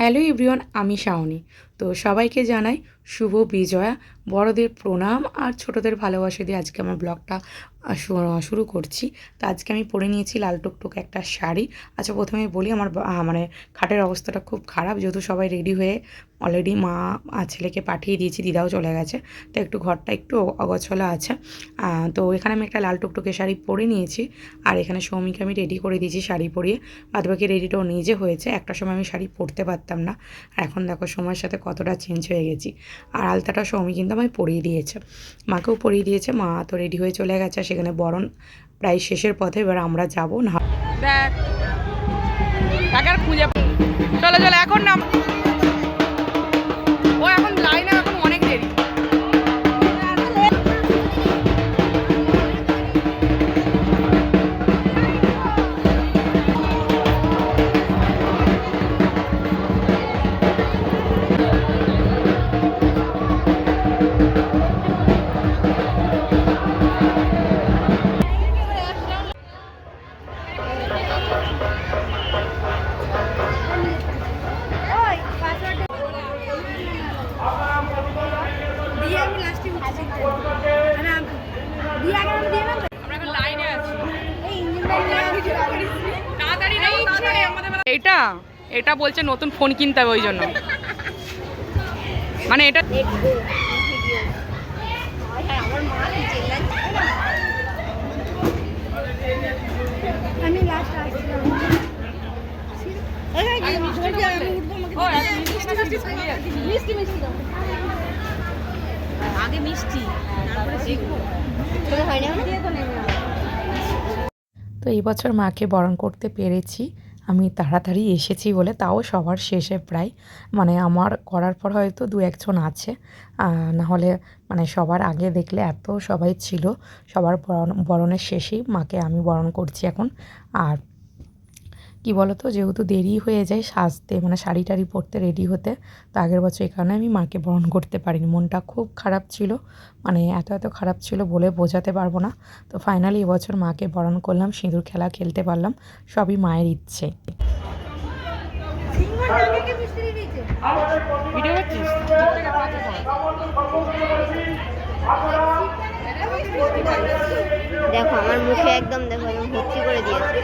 Hello everyone আমি শাওনি। তো সবাইকে জানাই শুভ বিজয়া। বড়দের প্রণাম আর ছোটদের ভালোবাসা দিয়ে আজকে আমার ব্লগটা শুরু করছি। তো আজকে আমি পরে নিয়েছি লাল টুকটুক একটা শাড়ি। আচ্ছা প্রথমে বলি আমার মানে খাটের অবস্থাটা খুব খারাপ। যেহেতু সবাই রেডি হয়ে অলরেডি মা ছেলেকে পাঠিয়ে দিয়েছি, দিদাও চলে গেছে। তো একটু ঘরটা একটু অগছলা আছে। তো এখানে আমি একটা লাল টুকটুকে শাড়ি পরে নিয়েছি। আর এখানে সৌমিকে আমি রেডি করে দিয়েছি শাড়ি পরিয়ে। বাদবাকি রেডিটাও নিজে হয়েছে। একটা সময় আমি শাড়ি পরতে পারতাম না। আর এখন দেখো, সময়ের সাথে কতটা চেঞ্জ হয়ে গেছি। আর আলতাটা সৌমি কিন্তু আমায় পরিয়ে দিয়েছে। মাকেও পরিয়ে দিয়েছে। মা তো রেডি হয়ে চলে গেছে। আর সেখানে বরণ প্রায় শেষের পথে এবার আমরা যাব। না খুঁজে চলো চলো, এখন না বলছে নতুন ফোন কিনতে হবে ওই জন্য। মানে এটা আগে মিষ্টি তারপরে তো এই বছর মাকে বরণ করতে পেরেছি। আমি তাড়াতাড়ি এসেছি বলে তাও সবার শেষে প্রায়। মানে আমার করার পর হয়তো দু একজন আছে। নাহলে মানে সবার আগে দেখলে এত সবাই ছিল। সবার বরণ, বরণের শেষেই মাকে আমি বরণ করছি এখন। আর কি বলতো? যেহেতু দেরি হয়ে যায় সাজতে মানে শাড়ি টাড়ি পরতে রেডি হতে, তো আগের বছর এই কারণে আমি মাকে বরণ করতে পারিনি। মনটা খুব খারাপ ছিল মানে এত এত খারাপ ছিল বলে বোঝাতে পারব না। তো ফাইনালি এবছর মাকে বরণ করলাম, সিঁদুর খেলা খেলতে পারলাম, সবই মায়ের ইচ্ছে। দেখো, আমার মুখে একদম দেখো একদম ভর্তি করে দিয়েছে।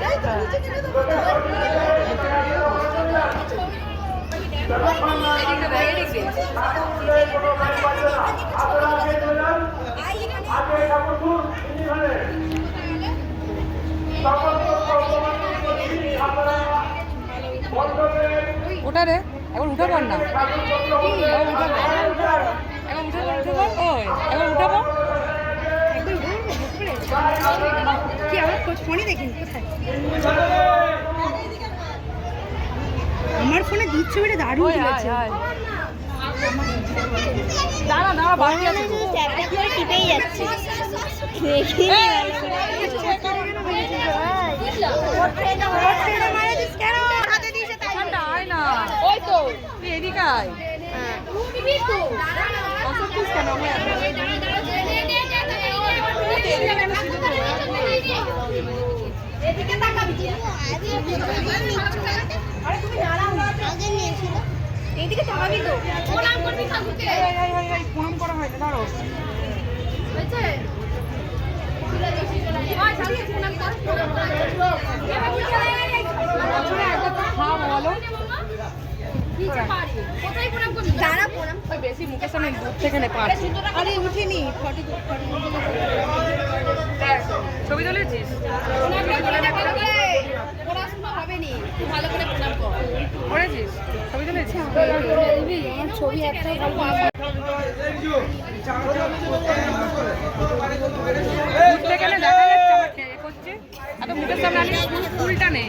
ওটা রে এখন উঠে পড় না। কি আমার খোঁজ ফোনই দেখিনি কোথায় আমার ফোনে দুধ ছবিটা দারুণ আয় দাঁড়া দাঁড়া বাকি আছে তো। টিপেই যাচ্ছে এখানটা আয় না ওই তো এদিকে আয় অসুস্থ কেন আমি আছি। এইদিকে তাকাবি তো প্রণাম করবি ঠাকুরকে। এই, এই, এই, এই, এই, প্রণাম করা হয় না দাঁড়ো হয়েছে? হ্যাঁ দাঁড়া প্রণাম ওই বেশি মুখের সামনে দূর থেকে নে পাঁচ আরে উঠিনি। ফটো ছবি তুলেছিস? পড়াশোনা হবে নি তুই ভালো করে প্রণাম কর করেছিস? ছবি তুলেছিস? ছবি একটা উঠতে গেলে দেখা যাচ্ছে আমার করছে? এত মুখের সামনে আনি ফুলটা নেই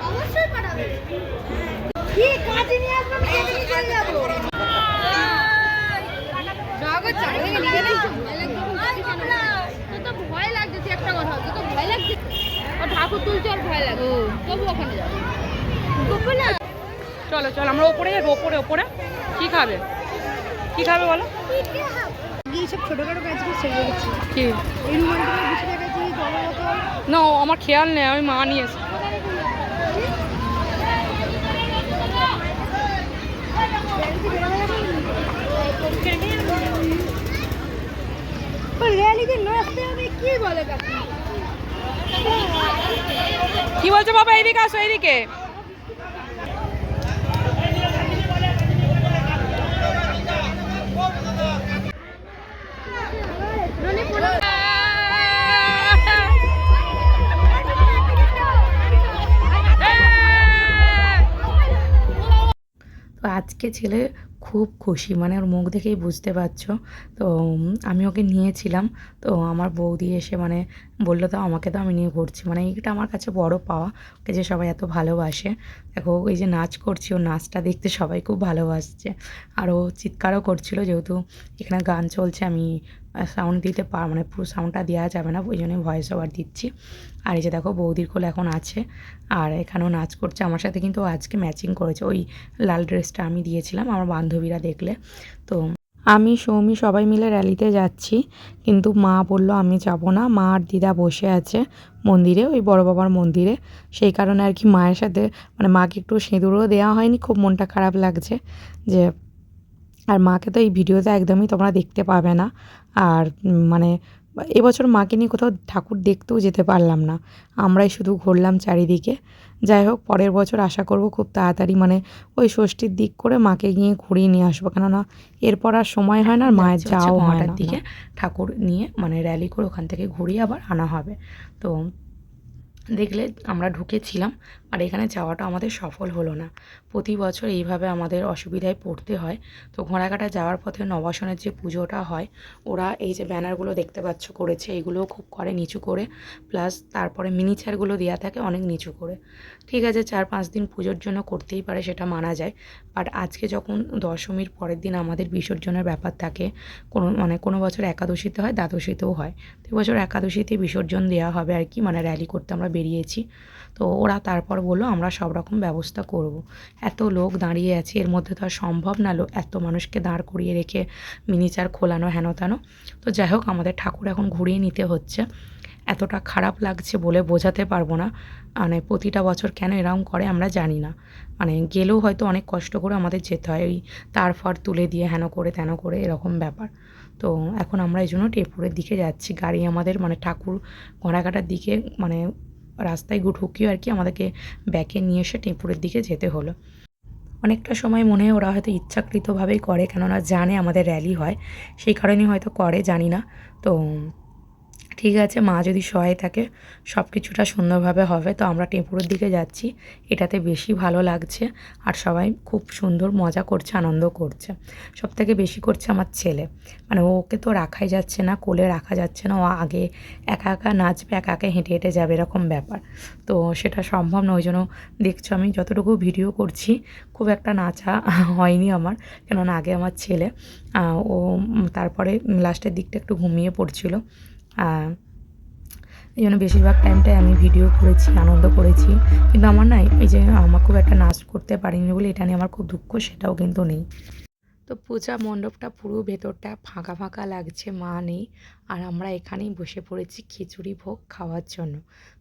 অবশ্যই পাঠাবে। হ্যাঁ। কি কাজ নিয়ে আসবেন আচ্ছা তাড়াতাড়ি চলে চলো চলো আমরা ওপরে যাব ওপরে ওপরে। কি খাবে? কি খাবে বলো? কাজগুলো গেছি কি এই রুমালগুলো না ও আমার খেয়াল নেই আমি মা নিয়েছি র্যালিতে নাচতে হবে কি বলে কাকু? কি বলছো বাবা এইদিকে আসো এইদিকে তো আজকে ছেলে খুব খুশি মানে ওর মুখ দেখেই বুঝতে পারছ। তো আমি ওকে নিয়েছিলাম। তো আমার বৌদি এসে মানে বলল, তো আমাকে তো আমি নিয়ে ঘুরছি। মানে এইটা আমার কাছে বড় পাওয়া, ওকে যে সবাই এত ভালোবাসে। দেখো, এই যে নাচ করছি ও নাচটা দেখতে সবাই খুব ভালোবাসছে। আর ও চিৎকারও করছিল, যেহেতু এখানে গান চলছে, আমি সাউন্ড দিতে পার মানে পুরো সাউন্ডটা দেওয়া যাবে না, ওই জন্যই ভয়েস ওভার দিচ্ছি। আর এই যে দেখো বৌদির কোল এখন আছে, আর এখানেও নাচ করছে। আমার সাথে কিন্তু আজকে ম্যাচিং করেছে। ওই লাল ড্রেসটা আমি দিয়েছিলাম আমার বান্ধবীরা দেখলে। তো আমি, সৌমি সবাই মিলে র্যালিতে যাচ্ছি। কিন্তু মা বলল, আমি যাব না। মা আর দিদা বসে আছে মন্দিরে, ওই বড় বাবার মন্দিরে। সেই কারণে আর কি মায়ের সাথে মানে মাকে একটু সিঁদুরও দেওয়া হয়নি। খুব মনটা খারাপ লাগছে যে আর মাকে তো এই ভিডিওতে একদমই তোমরা দেখতে পাবে না। আর মানে এবছর মাকে নিয়ে কোথাও ঠাকুর দেখতেও যেতে পারলাম না। আমরাই শুধু ঘুরলাম চারিদিকে। যাই হোক পরের বছর আশা করব খুব তাড়াতাড়ি মানে ওই ষষ্ঠীর দিক করে মাকে গিয়ে ঘুরিয়ে নিয়ে আসব। কেননা এরপর আর সময় হয় না আর মায়ের যাওয়া হয় না। দিকে ঠাকুর নিয়ে মানে র্যালি করে ওখান থেকে ঘুরিয়ে আবার আনা হবে। তো দেখলে আমরা ঢুকেছিলাম। আর এখানে যাওয়াটা আমাদের সফল হলো না। প্রতি বছর এইভাবে আমাদের অসুবিধায় পড়তে হয়। তো ঘোড়াঘাটা যাওয়ার পথে নবাসনের যে পুজোটা হয়, ওরা এই যে ব্যানারগুলো দেখতে পাচ্ছ, করেছে, এগুলোও খুব করে নিচু করে। প্লাস তারপরে মিনিচারগুলো দেওয়া থাকে অনেক নিচু করে। ঠিক আছে, চার পাঁচ দিন পুজোর জন্য করতেই পারে সেটা মানা যায়। বাট আজকে যখন দশমীর পরের দিন আমাদের বিসর্জনের ব্যাপার থাকে, কোনো মানে কোনো বছর একাদশীতে হয়, দ্বাদশীতেও হয়। তো এবছর একাদশীতে বিসর্জন দেওয়া হবে আর কি মানে র্যালি করতে আমরা বেরিয়েছি। তো ওরা তারপর বলল, আমরা সব রকম ব্যবস্থা করব। এত লোক দাঁড়িয়ে আছে, এর মধ্যে তো আর সম্ভব না এত মানুষকে দাঁড় করিয়ে রেখে মিনিচার খোলানো হেন তেন তো যাই হোক, আমাদের ঠাকুর এখন ঘুরিয়ে নিতে হচ্ছে। এতটা খারাপ লাগছে বলে বোঝাতে পারব না। মানে প্রতিটা বছর কেন এরকম করে আমরা জানি না। মানে গেলেও হয়তো অনেক কষ্ট করে আমাদের যেতে হয়। ওই তার ফার তুলে দিয়ে হেন করে, তেন করে এরকম ব্যাপার। তো এখন আমরা এই জন্য টেপুরের দিকে যাচ্ছি। গাড়ি আমাদের মানে ঠাকুর ঘোড়াঘাটার দিকে মানে রাস্তায় ঢুকিয়ে আর কি আমাদেরকে ব্যাকে নিয়ে এসে টেপুরের দিকে যেতে হলো। অনেকটা সময় মনে হয় ওরা হয়তো ইচ্ছাকৃতভাবেই করে, কেননা জানে আমাদের র্যালি হয়। সেই কারণেই হয়তো করে, জানি না। তো ঠিক আছে, মা যদি সহায় থাকে, সব কিছুটা সুন্দরভাবে হবে। তো আমরা টেম্পুরের দিকে যাচ্ছি, এটাতে বেশি ভালো লাগছে আর সবাই খুব সুন্দর মজা করছে, আনন্দ করছে। সব থেকে বেশি করছে আমার ছেলে। মানে ওকে তো রাখাই যাচ্ছে না, কোলে রাখা যাচ্ছে না, ও আগে একা একা নাচবে, একা একা হেঁটে হেঁটে যাবে, এরকম ব্যাপার। তো সেটা সম্ভব না ওই জন্য দেখছ আমি যতটুকু ভিডিও করছি, খুব একটা নাচা হয়নি আমার। কেননা আগে আমার ছেলে ও তারপরে লাস্টের দিকটা একটু ঘুমিয়ে পড়ছিল। এই জন্য বেশিরভাগ টাইমটাই আমি ভিডিও করেছি, আনন্দ করেছি। কিন্তু আমার না এই যে, আমার খুব একটা নাচ করতে পারিনি বলে এটা নিয়ে আমার খুব দুঃখ, সেটাও কিন্তু নেই। তো পূজা মণ্ডপটা পুরো ভেতরটা ফাঁকা ফাঁকা লাগছে, মা নেই। আর আমরা এখানেই বসে পড়েছি খিচুড়ি ভোগ খাওয়ার জন্য।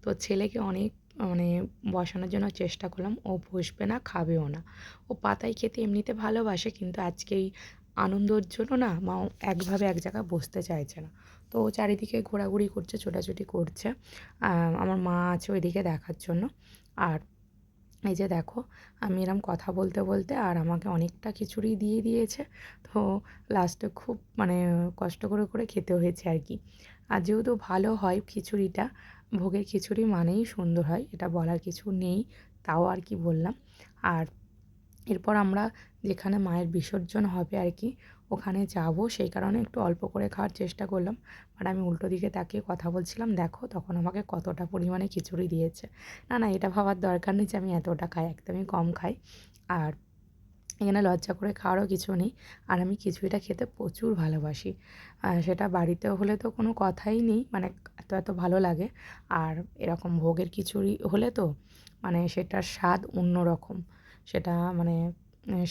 তো ছেলেকে অনেক মানে বসানোর জন্য চেষ্টা করলাম, ও বসবে না, খাবেও না। ও পাতায় খেতে এমনিতে ভালোবাসে, কিন্তু আজকে এই আনন্দর জন্য না মা একভাবে এক জায়গায় বসতে চাইছে না। তো ও চারিদিকে ঘোরাঘুরি করছে, ছোটাছুটি করছে। আমার মা আছে ওইদিকে দেখার জন্য। আর এই যে দেখো, আমি এরম কথা বলতে বলতে আর আমাকে অনেকটা খিচুড়ি দিয়ে দিয়েছে। তো লাস্টে খুব মানে কষ্ট করে করে খেতে হয়েছে আর কি। আর যেহেতু ভালো হয় খিচুড়িটা, ভোগের খিচুড়ি মানেই সুন্দর হয়, এটা বলার কিছু নেই, তাও আর কি বললাম। আর এরপর আমরা যেখানে মায়ের বিসর্জন হবে আর কি, ওখানে যাব। সেই কারণে একটু অল্প করে খাওয়ার চেষ্টা করলাম। আর আমি উল্টো দিকে তাকিয়ে কথা বলছিলাম, দেখো, তখন আমাকে কতটা পরিমাণে খিচুড়ি দিয়েছে। না না, এটা ভাবার দরকার নেই যে আমি এতটা খাই, একদমই কম খাই। আর এখানে লজ্জা করে খাওয়ারও কিছু নেই। আর আমি খিচুড়িটা খেতে প্রচুর ভালোবাসি। সেটা বাড়িতে হলে তো কোনো কথাই নেই মানে এত এত ভালো লাগে। আর এরকম ভোগের খিচুড়ি হলে তো মানে সেটার স্বাদ অন্য রকম সেটা মানে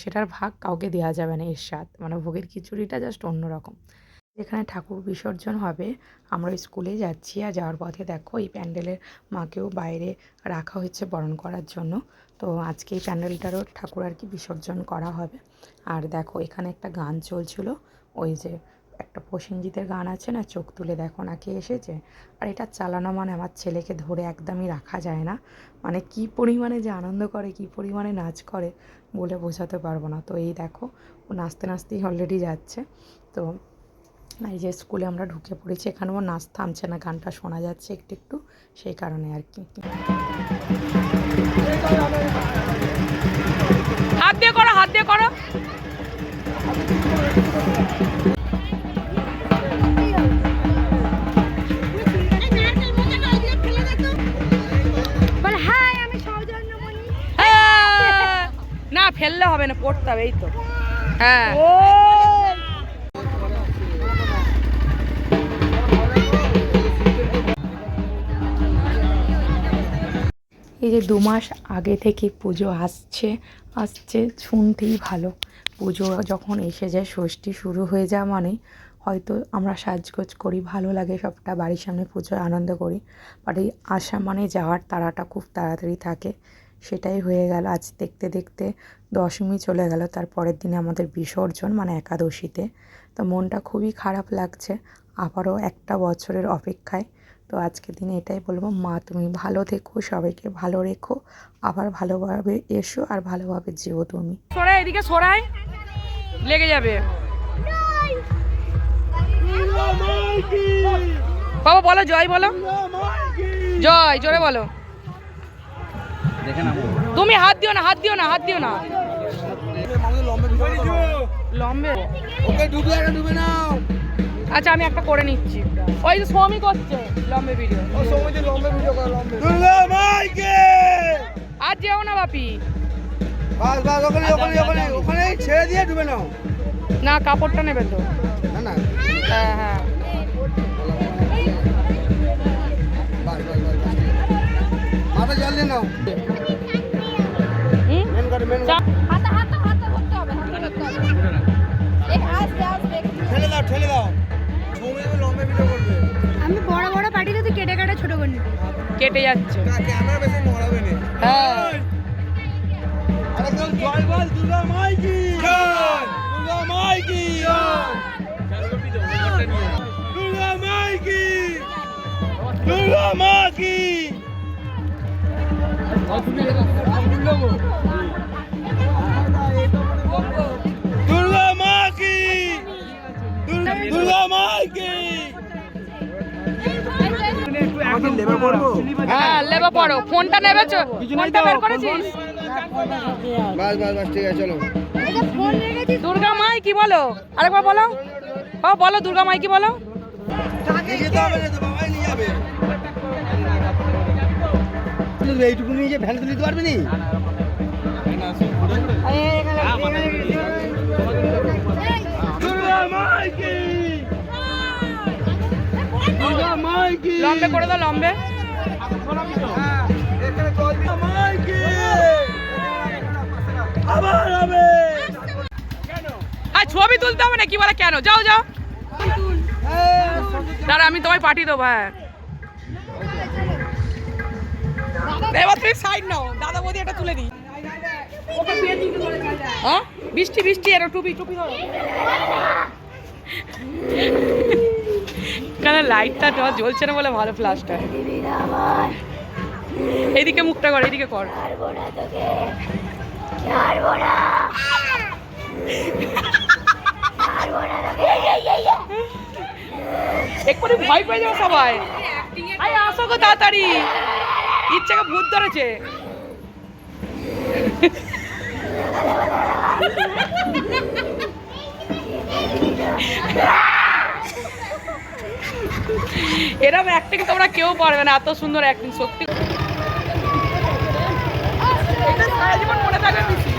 সেটার ভাগ কাউকে দেওয়া যাবে না এর মানে ভোগের খিচুড়িটা জাস্ট অন্য রকম যেখানে ঠাকুর বিসর্জন হবে, আমরা স্কুলে যাচ্ছি আর যাওয়ার পথে দেখো এই প্যান্ডেলের মাকেও বাইরে রাখা হয়েছে বরণ করার জন্য। তো আজকে এই প্যান্ডেলটারও ঠাকুর আর কি বিসর্জন করা হবে। আর দেখো এখানে একটা গান চলছিল, ওই যে একটা প্রসেনজিতের গান আছে না, চোখ তুলে দেখো না কে এসেছে? আর এটা চালানো মানে আমার ছেলেকে ধরে একদমই রাখা যায় না। মানে কি পরিমাণে যে আনন্দ করে, কি পরিমাণে নাচ করে বলে বোঝাতে পারব না। তো এই দেখো, ও নাচতে নাচতেই অলরেডি যাচ্ছে। তো এই যে স্কুলে আমরা ঢুকে পড়েছি, এখানেও নাচ থামছে না, গানটা শোনা যাচ্ছে একটু একটু, সেই কারণে আর কি। হাত দিয়ে করো, হাত দিয়ে করো। ফেললে হবে না পড়তে হবে এই তো। হ্যাঁ। এই যে দু মাস আগে থেকে পুজো আসছে আসছে শুনতেই ভালো। পুজো যখন এসে যায় ষষ্ঠী শুরু হয়ে যাওয়া মানে হয়তো আমরা সাজগোজ করি ভালো লাগে সবটা বাড়ির সামনে পুজোয় আনন্দ করি। বাট এই আসা মানে যাওয়ার তাড়াটা খুব তাড়াতাড়ি থাকে সেটাই হয়ে গেল। আজ দেখতে দেখতে দশমী চলে গেল তার পরের দিনে আমাদের বিসর্জন মানে একাদশীতে। তো মনটা খুবই খারাপ লাগছে আবারও একটা বছরের অপেক্ষায়। তো আজকের দিনে এটাই বলব মা তুমি ভালো থেকো সবাইকে ভালো রেখো আবার ভালোভাবে এসো আর ভালোভাবে যেও তুমি। সরাই এদিকে সরাই। লেগে যাবে। বাবা বলো জয় বলো। জয় জোরে বলো। তুমি হাত দিও না হাত দিও না হাত দিও না। লম্বে। ওকে ডুবে আগে ডুবে নাও। আচ্ছা আমি একটা করে নিচ্ছি। ওই যে স্বামী করছে লম্বে ভিডিও ও সমাজে লম্বে ভিডিও করে লম্বে। দুর্গা মাইকে! আর যেও না বাপি। বাস বাস ওখানে ওখানে ওখানে ওখানে ছেড়ে দিয়ে ডুবে নাও। না কাপড়টা নেবে তো। না না। হ্যাঁ হ্যাঁ। মাথা জল দিয়ে নাও। মেন করে মেন ঠেলে দাও ঠেলে দাও। সৌমি লম্বে ভিডিও করবে। আমি বড় বড় পার্টিতে তো কেটে কেটে ছোট করে কেটে যাচ্ছে। ক্যামেরা বেশি মরাবে না। হ্যাঁ। আরে কেউ জয় বল দুর্গা জয়। দুর্গা মাইকি জয়। দুর্গা দুর্গা মাইকি। দুর্গা হ্যাঁ লেবে পড়ো। ফোনটা নেবে ফোনটা বের করেছিস? বাস বাস বাস ঠিক আছে চলো। দুর্গা মাই কি বলো। আরেকবার বলো। বাবা বলো দুর্গা মাই কি বলো। এইটুকু নিয়ে যে ভ্যান নিতে পারবি নি? লম্বে করে দাও, লম্বে। আর ছবি তুলতে হবে না কি বলে কেন? যাও যাও। দাঁড়া, আমি তোমায় পাঠিয়ে দেবো হ্যাঁ। এবার তুমি সাইড নাও। দাদা বৌদি, এটা তুলে দিই। হ্যাঁ? বৃষ্টি বৃষ্টি, এর টুপি টুপি ধরো। কেন লাইটটা তোমার জ্বলছে না বলে ভালো ফ্লাশটা এইদিকে মুখটা কর, এইদিকে কর। এক্ষুনি ভয় পেয়ে যাবে সবাই। আই আসো গো তাড়াতাড়ি। ইচ্ছাকে ভূত ধরেছে। এরকম অ্যাক্টিং তোমরা কেউ পারবে না এত সুন্দর অ্যাক্টিং সত্যি। মনে থাকবে